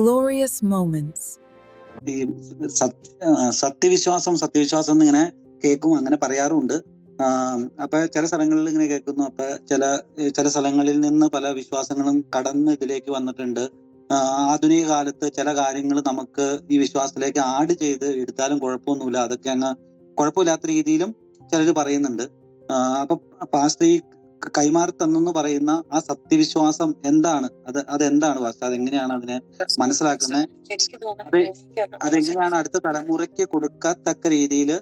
glorious moments. ഈ സത്യവിശ്വാസം സത്യവിശ്വാസം എന്നിങ്ങനെ കേൾക്കും അങ്ങനെ പറയാറുണ്ട്. അപ്പൊ ചില സ്ഥലങ്ങളിൽ ഇങ്ങനെ കേൾക്കുന്നു. അപ്പൊ ചില ചില സ്ഥലങ്ങളിൽ നിന്ന് പല വിശ്വാസങ്ങളും കടന്ന് ഇതിലേക്ക് വന്നിട്ടുണ്ട്. ആധുനിക കാലത്ത് ചില കാര്യങ്ങൾ നമുക്ക് ഈ വിശ്വാസത്തിലേക്ക് ആഡ് ചെയ്ത് എടുത്താലും കുഴപ്പമൊന്നുമില്ല. അതൊക്കെ അങ്ങ് കുഴപ്പമില്ലാത്ത രീതിയിലും ചിലർ പറയുന്നുണ്ട്. അപ്പൊ പാസ്റ്റർ ഈ കൈമാറി തന്നെന്ന് പറയുന്ന ആ സത്യവിശ്വാസം എന്താണ്? അത് അതെന്താണ് വാസ്തു അതെങ്ങനെയാണ് അതിനെ മനസ്സിലാക്കുന്നത്? അതെങ്ങനെയാണ് അടുത്ത തലമുറയ്ക്ക് കൊടുക്കാത്തക്ക രീതിയിൽ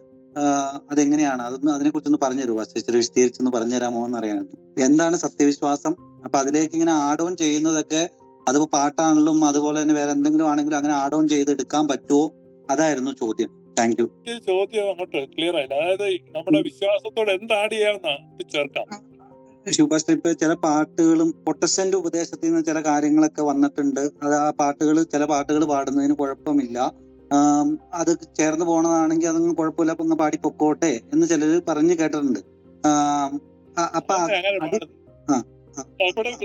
അതെങ്ങനെയാണ്? അതൊന്ന് അതിനെ കുറിച്ചൊന്ന് പറഞ്ഞു തരുമോ ഇച്ചിരി വിശദീകരിച്ചൊന്ന് പറഞ്ഞുതരാമോ എന്ന് അറിയാൻ എന്താണ് സത്യവിശ്വാസം? അപ്പൊ അതിലേക്ക് ഇങ്ങനെ ആഡ് ഓൺ ചെയ്യുന്നതൊക്കെ അതിപ്പോ പാട്ടാണെങ്കിലും അതുപോലെ തന്നെ വേറെ എന്തെങ്കിലും ആണെങ്കിലും അങ്ങനെ ആഡ് ഓൺ ചെയ്തെടുക്കാൻ പറ്റുമോ? അതായിരുന്നു ചോദ്യം. താങ്ക് യു ഈ ചോദ്യം അങ്ങോട്ട് ക്ലിയർ ആയില്ല. അതായത് നമ്മുടെ വിശ്വാസത്തോട് എന്ത് ആഡ് ചെയ്യാമെന്നാ ചേർക്കാം. ഇപ്പൊ ചില പാട്ടുകളും പൊട്ടസ്റ്റന്റ് ഉപദേശത്തിൽ നിന്ന് ചില കാര്യങ്ങളൊക്കെ വന്നിട്ടുണ്ട്. അത് ആ പാട്ടുകൾ ചില പാട്ടുകൾ പാടുന്നതിന് കുഴപ്പമില്ല. അത് ചേർന്ന് പോണതാണെങ്കിൽ അതൊന്നും കുഴപ്പമില്ല അപ്പൊ അങ്ങ് പാടി പൊക്കോട്ടെ എന്ന് ചിലർ പറഞ്ഞു കേട്ടിട്ടുണ്ട്. ആം, അപ്പൊ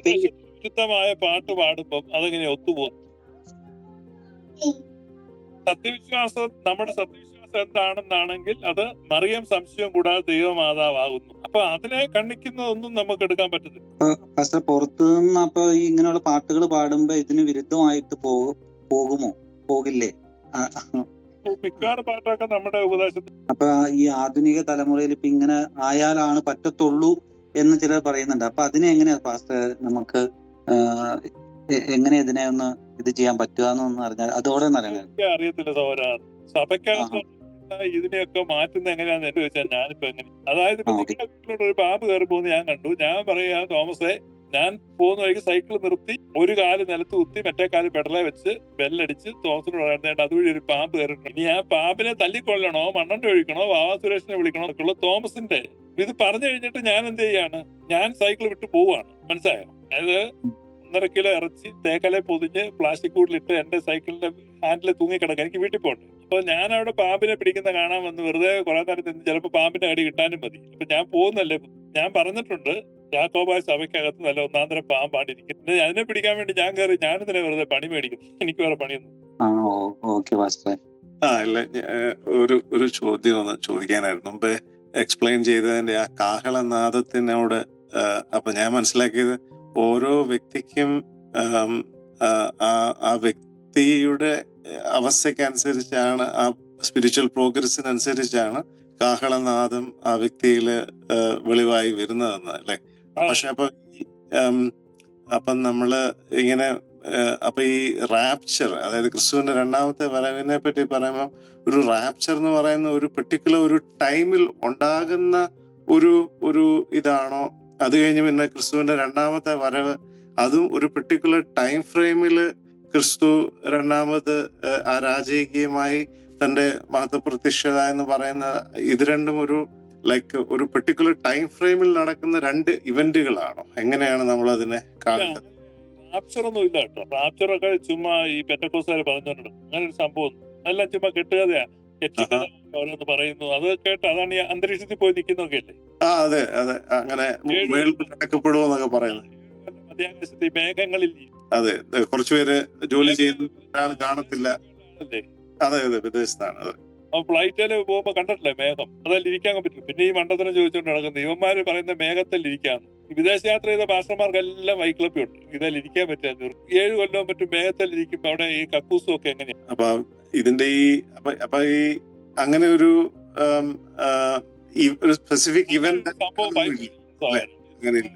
വിരുദ്ധമായ പാട്ട് പാടുമ്പം അതെങ്ങനെ ഒത്തുപോകും സത്യവിശ്വാസം നമ്മുടെ സത്യവിശ്വാസം എന്താണെന്നാണെങ്കിൽ അത് മറിയം സംശയം കൂടാതെ ദൈവമാതാവാകുന്നു. അപ്പൊ അതിനെ കണ്ണിക്കുന്നതൊന്നും നമുക്ക് എടുക്കാൻ പറ്റത്തില്ല. പുറത്തു നിന്ന് അപ്പൊ ഇങ്ങനെയുള്ള പാട്ടുകൾ പാടുമ്പോ ഇതിന് വിരുദ്ധമായിട്ട് പോകും പോകുമോ? പോകില്ലേ? മിക്കവാറും പാട്ടൊക്കെ നമ്മുടെ ഉപദേശത്തിൽ. അപ്പൊ ഈ ആധുനിക തലമുറയിൽ ഇപ്പൊ ഇങ്ങനെ ആയാലാണ് പറ്റത്തുള്ളൂ എന്ന് ചിലർ പറയുന്നുണ്ട്. അപ്പൊ അതിനെ എങ്ങനെയാ പാസ്റ്റർ നമുക്ക് എങ്ങനെ ഇതിനെ ഒന്ന് ഇത് ചെയ്യാൻ പറ്റുക എന്നൊന്ന് അറിഞ്ഞാൽ അതോടെ അറിയത്തില്ല സഭയ്ക്കകത്ത് ഇതിനെയൊക്കെ മാറ്റുന്ന എങ്ങനെയാന്ന് എന്റെ ചോദിച്ചാൽ ഞാനിപ്പോ എങ്ങനെ അതായത് ഇപ്പൊ നിങ്ങളുടെ വീട്ടിലോട്ട് ഒരു പാമ്പ് കയറി പോകുന്നത് ഞാൻ കണ്ടു. ഞാൻ പറയാ തോമസേ ഞാൻ പോകുന്ന വഴിക്ക് സൈക്കിൾ നിർത്തി ഒരു കാൽ നിലത്ത് കുത്തി മറ്റേ കാൽ പെടലെ വെച്ച് ബെല്ലടിച്ച് തോമസിനോട് പറയുന്നതായിട്ട് അതുവഴി ഒരു പാമ്പ് കയറിയിട്ടുണ്ട്. ഇനി ആ പാമ്പിനെ തല്ലിക്കൊല്ലണോ മണ്ണന്റെ ഒഴിക്കണോ വാവാ സുരേഷിനെ വിളിക്കണോ എന്നൊക്കെയുള്ള തോമസിന്റെ ഇത് പറഞ്ഞു കഴിഞ്ഞിട്ട് ഞാൻ എന്ത് ചെയ്യാണ്? ഞാൻ സൈക്കിൾ വിട്ട് പോവാണ്. മനസ്സിലായോ? അതായത് ഒന്നര കിലോ ഇറച്ചി തേക്കലെ പൊതിഞ്ഞ് പ്ലാസ്റ്റിക് കൂട്ടിലിട്ട് എന്റെ സൈക്കിളിന്റെ ഹാൻഡിൽ തൂങ്ങി കിടക്കാൻ എനിക്ക് വീട്ടിൽ പോകണ്ട. അപ്പൊ ഞാൻ അവിടെ പാമ്പിനെ പിടിക്കുന്ന കാണാൻ വന്ന്. വെറുതെ കുറെ നേരത്തെ ചിലപ്പോൾ ചിലപ്പോ പാമ്പിന്റെ അടി കിട്ടാനും മതി. അപ്പൊ ഞാൻ പോകുന്നല്ലേ? ഞാൻ പറഞ്ഞിട്ടുണ്ട് യാക്കോബായ സഭയ്ക്കകത്ത് നല്ല ഒന്നാന്തരം പാമ്പാണ്ടിരിക്കുന്നത് അതിനെ പിടിക്കാൻ വേണ്ടി ഞാൻ കയറി ഞാൻ തന്നെ വെറുതെ പണി മേടിക്കുന്നു. എനിക്ക് വേറെ പണിയൊന്നും ആ ഇല്ല ഒരു ഒരു ചോദ്യം ഒന്ന് ചോദിക്കാനായിരുന്നു. മുമ്പ് എക്സ്പ്ലെയിൻ ചെയ്തതിന്റെ ആ കാഹളനാദത്തിനോട് അപ്പൊ ഞാൻ മനസ്സിലാക്കിയത് ഓരോ വ്യക്തിക്കും ആ വ്യക്തിയുടെ അവസ്ഥയ്ക്കനുസരിച്ചാണ് ആ സ്പിരിച്വൽ പ്രോഗ്രസിനനുസരിച്ചാണ് കാഹളനാദം ആ വ്യക്തിയിൽ വെളിവായി വരുന്നതെന്ന് അല്ലെ? പക്ഷെ അപ്പൊ അപ്പൊ നമ്മൾ ഇങ്ങനെ അപ്പൊ ഈ റാപ്ചർ അതായത് ക്രിസ്തുവിന്റെ രണ്ടാമത്തെ വരവിനെ പറ്റി പറയുമ്പോൾ ഒരു റാപ്ചർ എന്ന് പറയുന്ന ഒരു പെർട്ടിക്കുലർ ഒരു ടൈമിൽ ഉണ്ടാകുന്ന ഒരു ഒരു ഇതാണോ? അത് കഴിഞ്ഞ് പിന്നെ ക്രിസ്തുവിന്റെ രണ്ടാമത്തെ വരവ് അതും ഒരു പെർട്ടിക്കുലർ ടൈം ഫ്രെയിമിൽ ക്രിസ്തു രണ്ടാമത് അരാജകീയമായി തന്റെ മഹത്വപ്രത്യക്ഷത എന്ന് പറയുന്ന ഇത് രണ്ടും ഒരു ലൈക്ക് ഒരു പെർട്ടിക്കുലർ ടൈം ഫ്രെയിമിൽ നടക്കുന്ന രണ്ട് ഇവന്റുകളാണോ? എങ്ങനെയാണ് നമ്മൾ അതിനെ കാണുന്നത് റാപ്ചർ ഒന്നും ഇല്ല കേട്ടോ. റാപ്ചർ ഒക്കെ ചുമ്മാ ഈ പെറ്റക്കോസുകാർ പറഞ്ഞിട്ടുണ്ട് അങ്ങനെ ഒരു സംഭവം. അതെല്ലാം ചുമ്മാ കെട്ടുകഥയാ. ഓരോന്ന് പറയുന്നു. അത് കേട്ട് അതാണ് ഈ അന്തരീക്ഷത്തിൽ പോയി നിൽക്കുന്നൊക്കെ അല്ലേ? അതെ അതെ. അങ്ങനെ മേഘങ്ങളിൽ അതെ കുറച്ചുപേര് ജോലി ചെയ്യുന്ന ഒരാൾ കാണത്തില്ല. അല്ലേ അതെ അതെ. വിദേശത്താണ്. അതെ. ഫ്ലൈറ്റിൽ പോകുമ്പോ കണ്ടിട്ടില്ലേ മേഘം? അതല്ല ഇരിക്കാൻ പറ്റും. പിന്നെ ഈ മണ്ടത്തിനെ ചോദിച്ചുകൊണ്ട് നടക്കുന്നത് ഇവന്മാര് പറയുന്ന മേഘത്തിൽ ഇരിക്കാന്ന്. വിദേശ യാത്ര ചെയ്ത ഭാഷമാർക്കെല്ലാം വൈക്ലപ്പി ഉണ്ട്. ഇതെല്ലാം ഇരിക്കാൻ പറ്റില്ല. ഏഴ് കൊല്ലം പറ്റും മേഘത്തിൽ ഇരിക്കുമ്പോ അവിടെ ഈ കക്കൂസും ഒക്കെ എങ്ങനെയാണ് അപ്പൊ ഇതിന്റെ ഈ അപ്പൊ അപ്പൊ ഈ അങ്ങനെ ഒരു ഒരു സ്പെസിഫിക് ഇവന്റ് സംഭവം അങ്ങനെ.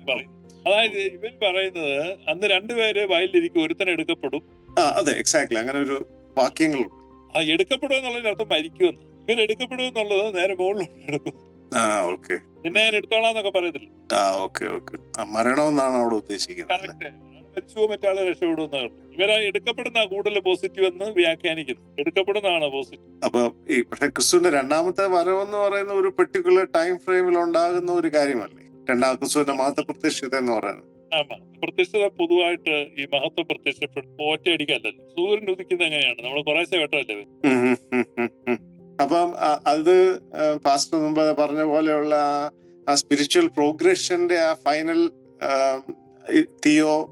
പറയും. അതായത് ഇവൻ പറയുന്നത് അന്ന് രണ്ടുപേര് വയലിലിരിക്കും ഒരുത്തൻ എടുക്കപ്പെടും. ആ അതെ എക്സാക്ട്ലി അങ്ങനെ ഒരു വാക്യങ്ങളുണ്ട്. ആ എടുക്കപ്പെടും എന്നുള്ളതിന്റെ അർത്ഥം മരിക്കുമെന്ന് ഇവൻ എടുക്കപ്പെടും എന്നുള്ളത് നേരെ മുകളിലോട്ട് എടുക്കും. ആ ഓക്കെ പിന്നെ ഞാൻ എടുത്തോളാന്നൊക്കെ പറയത്തില്ല? ആ ഓക്കെ ഓക്കെ മരണമെന്നാണ് അവിടെ ഉദ്ദേശിക്കുന്നത് രക്ഷപ്പെടും കറക്റ്റ് മരിച്ചുവോ മറ്റാളെ രക്ഷപ്പെടുമെന്നാണ് ഇവരെ എടുക്കപ്പെടുന്ന കൂടുതൽ പോസിറ്റീവ് എന്ന് വ്യാഖ്യാനിക്കുന്നു. എടുക്കപ്പെടുന്നതാണ് പോസിറ്റീവ് അപ്പൊ ഈ പക്ഷെ ക്രിസ്തുവിന്റെ രണ്ടാമത്തെ വരവെന്ന് പറയുന്ന ഒരു പെർട്ടിക്കുലർ ടൈം ഫ്രെയിമിൽ ഉണ്ടാകുന്ന ഒരു കാര്യമല്ലേ? രണ്ടാം ക്രിസ്തുവിന്റെ മഹത്വ പ്രത്യക്ഷത എന്ന് പറയുന്നത്. ആമാ. പ്രത്യക്ഷത പൊതുവായിട്ട് ഈ മഹത്വം പ്രത്യക്ഷപ്പെടും ഒറ്റയടിക്കല്ലല്ലോ സൂര്യൻ ഉദിക്കുന്നത് എങ്ങനെയാണ്? നമ്മൾ കുറേശ്ശെ ഉം. അപ്പം അത് പാസ്റ്റർ മുമ്പ് പറഞ്ഞ പോലെയുള്ള ആ- സ്പിരിച്വൽ പ്രോഗ്രഷന്റെ ആ ഫൈനൽ തിയോ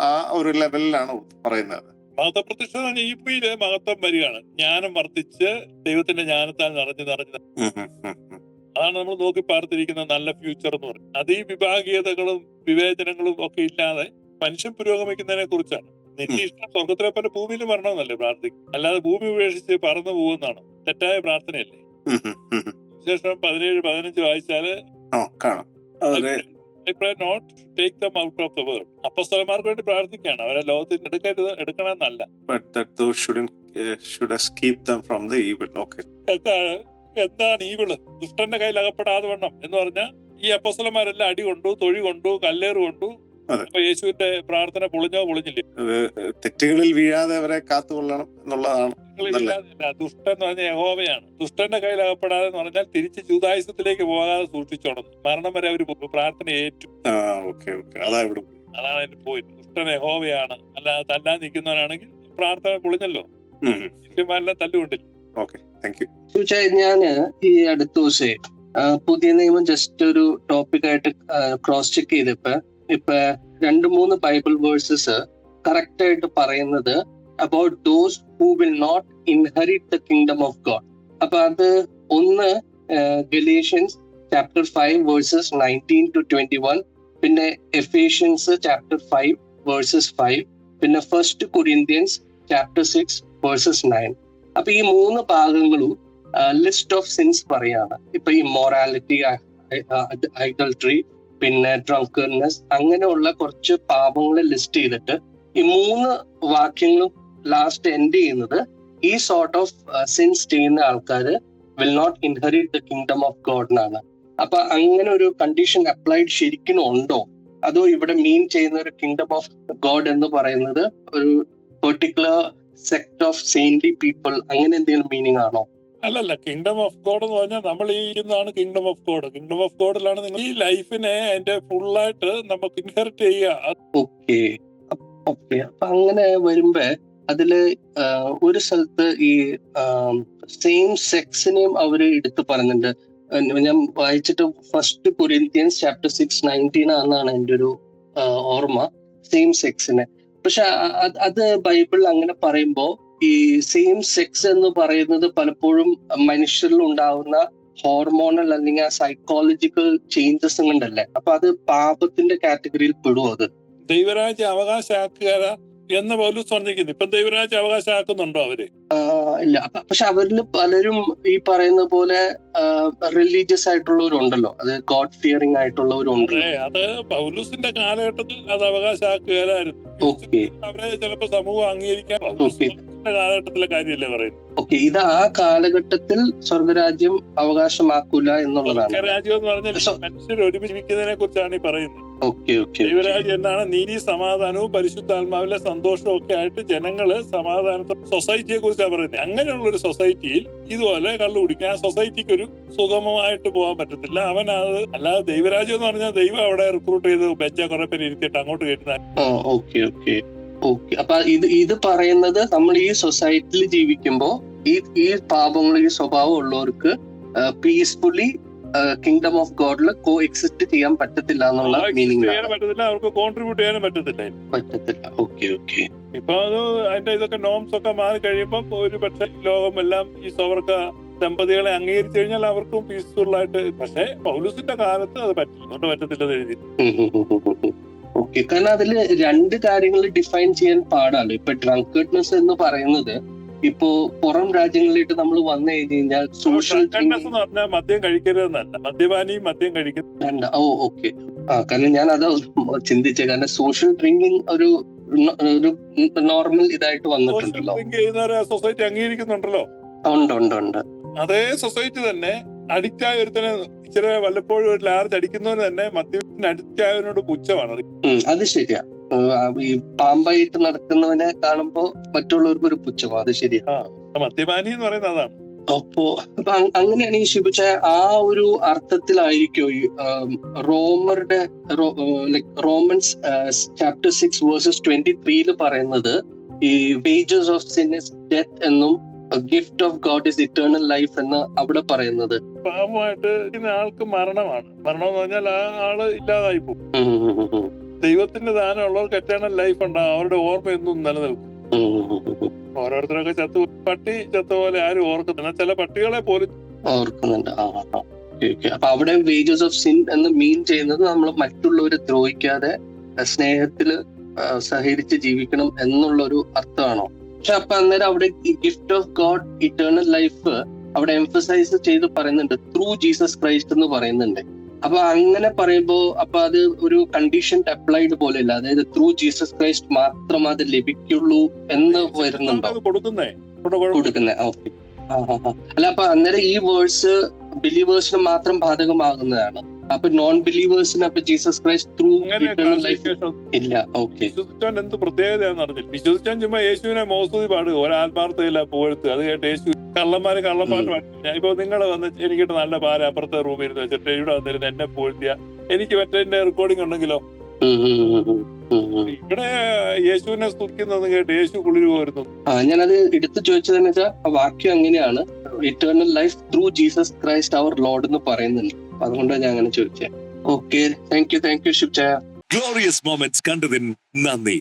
ആ ഒരു ലെവലിലാണ് പറയുന്നത്. മഹത്വ പ്രതിഷ്ഠ എന്ന് പറഞ്ഞാൽ ഈപ്പയിൽ മഹത്വം വരികയാണ്. ജ്ഞാനം വർദ്ധിച്ച് ദൈവത്തിന്റെ ജ്ഞാനത്താൽ നിറഞ്ഞു നിറഞ്ഞു. അതാണ് നമ്മൾ നോക്കി പാർത്തിരിക്കുന്ന നല്ല ഫ്യൂച്ചർ എന്ന് പറയും അത് ഈ വിഭാഗീയതകളും വിവേചനങ്ങളും ഒക്കെ ഇല്ലാതെ മനുഷ്യൻ പുരോഗമിക്കുന്നതിനെ കുറിച്ചാണ്. നിന്റെ ഇഷ്ടം സ്വർഗത്തിലെ പോലെ ഭൂമിയിൽ വരണമെന്നല്ലേ പ്രാർത്ഥിക്കും. അല്ലാതെ ഭൂമി ഉപേക്ഷിച്ച് പറന്നു പോകുന്നതാണ്. തെറ്റായ പ്രാർത്ഥനയല്ലേ. വിശേഷം പതിനേഴ് പതിനഞ്ച് വായിച്ചാൽ not take them out of the world അപ്പസ്തലന്മാർക്ക് വേണ്ടി പ്രാർത്ഥിക്കുകയാണ്. അവരെ ലോകത്തിൽ എടുക്കരുത് എടുക്കണമെന്നല്ല. എന്താണ് എന്താണ് ഈവിൾ. വിൾ ദുഷ്ടന്റെ കയ്യിൽ അകപ്പെടാതെ വണ്ണം എന്ന് പറഞ്ഞ ഈ അപ്പസ്തലന്മാരെല്ലാം അടി കൊണ്ടു തൊഴി കൊണ്ടു കല്ലേറ് കൊണ്ടു. അപ്പൊ യേശുവിന്റെ പ്രാർത്ഥന പൊളിഞ്ഞോ പൊളിഞ്ഞില്ലേ? തെറ്റുകളിൽ വീഴാതെ അവരെ കാത്തുകൊള്ളണം എന്നുള്ളതാണ് ദുഷ്ടൻ എന്ന് പറഞ്ഞ യഹോവയാണ്. ദുഷ്ടന്റെ കയ്യിൽ അകപ്പെടാതെ എന്ന് പറഞ്ഞാൽ തിരിച്ച് ജൂതായുസത്തിലേക്ക് പോകാതെ സൂക്ഷിച്ചോണം. മരണം വരെ അവർ പ്രാർത്ഥന ഏറ്റു. അതാ ഇവിടെ അതാണ് എന്റെ പോയിന്റ് ദുഷ്ടൻ യഹോവയാണ്. അല്ലാതെ തല്ലാൻ നിൽക്കുന്നവനാണെങ്കിൽ പ്രാർത്ഥന പൊളിഞ്ഞല്ലോ. ശിഷ്യന്മാരെല്ലാം തല്ലുകൊണ്ടില്ല. ഓക്കെ. താങ്ക് യു ചോദിച്ചാൽ ഞാൻ ഈ അടുത്ത ദിവസേ പുതിയ നിയമം ജസ്റ്റ് ഒരു ടോപ്പിക് ആയിട്ട് ക്രോസ് ചെക്ക് ചെയ്തപ്പോ. ഇപ്പൊ രണ്ട് മൂന്ന് ബൈബിൾ വേഴ്സസ് കറക്റ്റ് ആയിട്ട് പറയുന്നത് about those who will not inherit the kingdom of God അപ്പൊ അത് ഒന്ന് Galatians chapter five verses nineteen to twenty one പിന്നെ Ephesians chapter five verses five പിന്നെ first Corinthians chapter six verses nine അപ്പൊ ഈ മൂന്ന് ഭാഗങ്ങളും ലിസ്റ്റ് ഓഫ് സിൻസ് പറയാണ്. ഇപ്പൊ ഈ മൊറാലിറ്റി ഐഡൽട്രി പിന്നെ ഡ്രങ്കർനെസ് അങ്ങനെയുള്ള കുറച്ച് പാപങ്ങൾ ലിസ്റ്റ് ചെയ്തിട്ട് ഈ മൂന്ന് വാക്യങ്ങളും ലാസ്റ്റ് എൻഡ് ചെയ്യുന്നത് ഈ സോർട്ട് ഓഫ് സിൻസ് ചെയ്യുന്ന ആൾക്കാർ will not inherit the kingdom of God എന്നാണ്. അപ്പൊ അങ്ങനെ ഒരു കണ്ടീഷൻ അപ്ലൈഡ് ശരിക്കും ഉണ്ടോ? അതോ ഇവിടെ മീൻ ചെയ്യുന്ന ഒരു കിങ്ഡം ഓഫ് ഗോഡ് എന്ന് പറയുന്നത് ഒരു particular sect of saintly people അങ്ങനെ എന്തെങ്കിലും മീനിങ് ആണോ? അല്ലല്ല കിങ്ഡം ഓഫ് ഗോഡ് എന്ന് പറഞ്ഞാൽ നമ്മൾ ഈ ഇരുന്നാണ് kingdom of God kingdom of ഗോഡിലാണ് നിങ്ങൾ ഈ ലൈഫിനെ അതിന്റെ ഫുള്ളായിട്ട് നമുക്ക് ഇൻഹെറിറ്റ് ചെയ്യുക. അത് ഓക്കെ ഓക്കെ അപ്പൊ അങ്ങനെ വരുമ്പോ അതിൽ ഒരു സ്ഥലത്ത് ഈ സെയിം സെക്സിനെയും അവർ എടുത്തു പറഞ്ഞിട്ടുണ്ട് ഞാൻ വായിച്ചിട്ട് first Corinthians chapter six nineteen ആണെന്നാണ് എന്റെ ഒരു ഓർമ്മ. സെയിം സെക്സിനെ പക്ഷെ അത് ബൈബിൾ അങ്ങനെ പറയുമ്പോൾ ഈ സെയിം സെക്സ് എന്ന് പറയുന്നത് പലപ്പോഴും മനുഷ്യരിൽ ഉണ്ടാവുന്ന ഹോർമോണൽ അല്ലെങ്കിൽ ആ സൈക്കോളജിക്കൽ ചേഞ്ചസ് കൊണ്ടല്ലേ അപ്പൊ അത് പാപത്തിന്റെ കാറ്റഗറിയിൽ പെടുവോ അത്? ദൈവരാജ്യ അവകാശമാക്കുക എന്ന് പോലും പറഞ്ഞിരിക്കുന്നു ഇപ്പൊ ദൈവരാജ്യ അവകാശമാക്കുന്നുണ്ടോ അവർ? ഇല്ല. പക്ഷെ അവരിൽ പലരും ഈ പറയുന്ന പോലെ റിലീജിയസ് ആയിട്ടുള്ളവരുണ്ടല്ലോ. അത് ഗോഡ് ഫിയറിംഗ് ആയിട്ടുള്ളവരുണ്ടല്ലോ അതെ പൗലൂസിന്റെ കാലഘട്ടത്തിൽ അത് അവകാശമാക്കുകയായിരുന്നു. അവരെ ചിലപ്പോ സമൂഹം അംഗീകരിക്കാൻ കാലഘട്ടത്തിലെ കാര്യമല്ലേ പറയുന്നത്? ഓക്കെ ഇത് ആ കാലഘട്ടത്തിൽ സ്വർഗരാജ്യം അവകാശമാക്കൂല എന്നുള്ളതാണ്. രാജ്യം എന്ന് പറഞ്ഞാൽ മനുഷ്യർ ഒരുമിച്ച് ജീവിക്കുന്നതിനെ കുറിച്ചാണ് ഈ പറയുന്നത്. ദൈവരാജ്യം എന്നാണ് നീതി സമാധാനവും പരിശുദ്ധാത്മാവിലെ സന്തോഷവും ഒക്കെ ആയിട്ട് ജനങ്ങൾ സമാധാനത്തെ സൊസൈറ്റിയെ കുറിച്ചാണ് പറയുന്നത്. അങ്ങനെയുള്ള ഒരു സൊസൈറ്റിയിൽ ഇതുപോലെ കള്ളു കുടിക്കാൻ ആ സൊസൈറ്റിക്ക് ഒരു സുഗമമായിട്ട് പോകാൻ പറ്റത്തില്ല. അവൻ അത് അല്ലാതെ ദൈവരാജ്യം എന്ന് പറഞ്ഞാൽ ദൈവം അവിടെ റിക്രൂട്ട് ചെയ്ത് വെച്ച കുറെ പേര് ഇരുത്തിയിട്ട് അങ്ങോട്ട് കയറ്റുന്ന ഓക്കെ ഓക്കെ ഓക്കെ. അപ്പൊ ഇത് ഇത് പറയുന്നത് നമ്മൾ ഈ സൊസൈറ്റിയിൽ ജീവിക്കുമ്പോ ഈ ഈ പാപങ്ങൾ ഈ സ്വഭാവം ഉള്ളവർക്ക് പീസ്ഫുള്ളി കിങ്ഡം ഓഫ് ഗോഡിൽ കോ എക്സിസ്റ്റ് ചെയ്യാൻ പറ്റത്തില്ല എന്നുള്ള മീനിങ് പറ്റത്തില്ല. അവർക്ക് കോൺട്രിബ്യൂട്ട് ചെയ്യാനും പറ്റത്തില്ല. പറ്റത്തില്ല. ഓക്കെ ഓക്കെ ഇപ്പൊ അത് അതിന്റെ ഇതൊക്കെ നോംസ് ഒക്കെ മാറി കഴിയുമ്പോൾ ഒരു പക്ഷേ ലോകമെല്ലാം ഈ സവർക്ക ദമ്പതികളെ അംഗീകരിച്ചു കഴിഞ്ഞാൽ അവർക്കും പീസ്ഫുൾ ആയിട്ട് പക്ഷെ പൗലൂസിന്റെ കാലത്ത് അത് പറ്റില്ല. അതുകൊണ്ട് പറ്റത്തില്ലെന്ന് എഴുതി. ഓക്കെ കാരണം അതിൽ രണ്ട് കാര്യങ്ങൾ ഡിഫൈൻ ചെയ്യാൻ പാടാണ്. ഇപ്പൊ ഡ്രങ്കേഡ്നെസ് എന്ന് പറയുന്നത് ഇപ്പോ പുറം രാജ്യങ്ങളിലേക്ക് നമ്മൾ വന്നു കഴിഞ്ഞ് കഴിഞ്ഞാൽ സോഷ്യൽ പറഞ്ഞാൽ മദ്യം കഴിക്കരുതെന്നല്ല. മദ്യപാനിയും മദ്യം കഴിക്കുന്നു ഓ ഓക്കെ ആ കാരണം ഞാൻ അത് ചിന്തിച്ചത് കാരണം സോഷ്യൽ ഡ്രിങ്കിങ് ഒരു ഒരു നോർമൽ ഇതായിട്ട് വന്നിട്ടുണ്ടല്ലോ. സൊസൈറ്റി അംഗീകരിക്കുന്നുണ്ടല്ലോ. ഉണ്ട് ഉണ്ട് ഉണ്ട്. അതേ സൊസൈറ്റി തന്നെ അഡിക്റ്റ് ആയ ഒരുത്തനെ ഇച്ചിരി വല്ലപ്പോഴും ഒരു ലാർജ് അടിക്കുന്നവന് തന്നെ മദ്യത്തിന് അഡിക്റ്റ് ആയവനോട് പുച്ഛമാണ്. അത് ശരിയാ. ഈ പാമ്പായിട്ട് നടക്കുന്നവനെ കാണുമ്പോ മറ്റുള്ളവർക്ക് ഒരു പുച്ഛം. അത് ശരിയാണ് മദ്യപാനി എന്ന് പറയുന്നത് അതാണ്. അപ്പോ അങ്ങനെയാണ് ഈ ശിബുച്ച ആ ഒരു അർത്ഥത്തിലായിരിക്കും ഈ റോമറുടെ like Romans chapter six verses twenty ത്രീയിൽ പറയുന്നത് ഈ wages of sin is death എന്നും gift of God is eternal life എന്ന് അവിടെ പറയുന്നത്. പാപമായിട്ട് ഇരിക്കുന്ന ആൾക്ക് മരണമാണ്. മരണം എന്ന് പറഞ്ഞാൽ ആ ആൾ ഇല്ലാതായി പോകും. ഉം, ദാനം ഉം, ഉം. ദൈവത്തിന്റെ ദാനമുള്ളവർക്ക് എറ്റേണൽ ലൈഫ് ഉണ്ടാകും അവരുടെ ഓർമ്മ എന്നും നിലനിൽക്കും. ഓരോരുത്തരൊക്കെ ചത്തു പട്ടി ചത്ത പോലെ ആരും ഓർക്കുന്നില്ല ചില പട്ടികളെ പോലും ഓർക്കുന്നുണ്ട്. അപ്പൊ അവിടെ വേജസ് ഓഫ് സിൻ എന്ന് മീൻ ചെയ്യുന്നത് നമ്മൾ മറ്റുള്ളവരെ ദ്രോഹിക്കാതെ സ്നേഹത്തിൽ സഹകരിച്ച് ജീവിക്കണം എന്നുള്ള ഒരു അർത്ഥമാണോ? പക്ഷെ അപ്പൊ അന്നേരം അവിടെ gift of God eternal life അവിടെ എംഫസൈസ് ചെയ്ത് പറയുന്നുണ്ട്. ത്രൂ ജീസസ് ക്രൈസ്റ്റ് എന്ന് പറയുന്നുണ്ട്. അപ്പൊ അങ്ങനെ പറയുമ്പോൾ അപ്പൊ അത് ഒരു കണ്ടീഷൻ അപ്ലൈഡ് പോലെയല്ല അതായത് ത്രൂ ജീസസ് ക്രൈസ്റ്റ് മാത്രം അത് ലഭിക്കുള്ളൂ എന്ന് വരുന്നുണ്ടോ? കൊടുക്കുന്നേ. ഓക്കെ അല്ല അപ്പൊ അന്നേരം ഈ വേഴ്സ് ബിലീവേഴ്സിന് മാത്രം ബാധകമാകുന്നതാണ്. അപ്പൊ നോൺ ബിലീവേഴ്സിന് അപ്പൊ ജീസസ് ക്രൈസ്റ്റ് ത്രൂ ലൈഫ് ഇല്ല. ഓക്കെ വിശ്വസിച്ചാൻ എന്ത് പ്രത്യേകതയാണെന്ന് അറിഞ്ഞില്ല. വിശ്വസിച്ചാൻ ചുമ്മാ യേശുവിനെ മോസ്തുതി പാടുക. ഒരാത്മാർത്ഥയില്ല പോഴത്ത് അത് കേട്ട് യേശു കള്ളന്മാര് കള്ളന്മാര് പാടില്ല ഇപ്പൊ നിങ്ങൾ വന്ന് എനിക്കിട്ട് നല്ല പാല അപ്പുറത്തെ റൂമിൽ ഇരുന്ന് വെച്ചിട്ട് ഇവിടെ വന്നിരുന്ന് എന്നെ പൂഴ്ത്തിയ എനിക്ക് മറ്റേ റെക്കോർഡിംഗ് ഉണ്ടെങ്കിലോ? ഇവിടെ യേശുവിനെ സ്തുതിക്കുന്നത് കേട്ട് യേശു കുളിരു പോരുന്നു. ആ ഞാനത് എടുത്തു ചോദിച്ചതെന്ന് വെച്ചാൽ ആ വാക്യം അങ്ങനെയാണ്. Eternal life through Jesus Christ അവർ ലോഡ് എന്ന് പറയുന്നുണ്ട്. അപ്പൊ അതുകൊണ്ടാണ് ഞാൻ അങ്ങനെ ചോദിച്ചത് okay thank you thank you Chib glorious moments കണ്ടതിന് നന്ദി.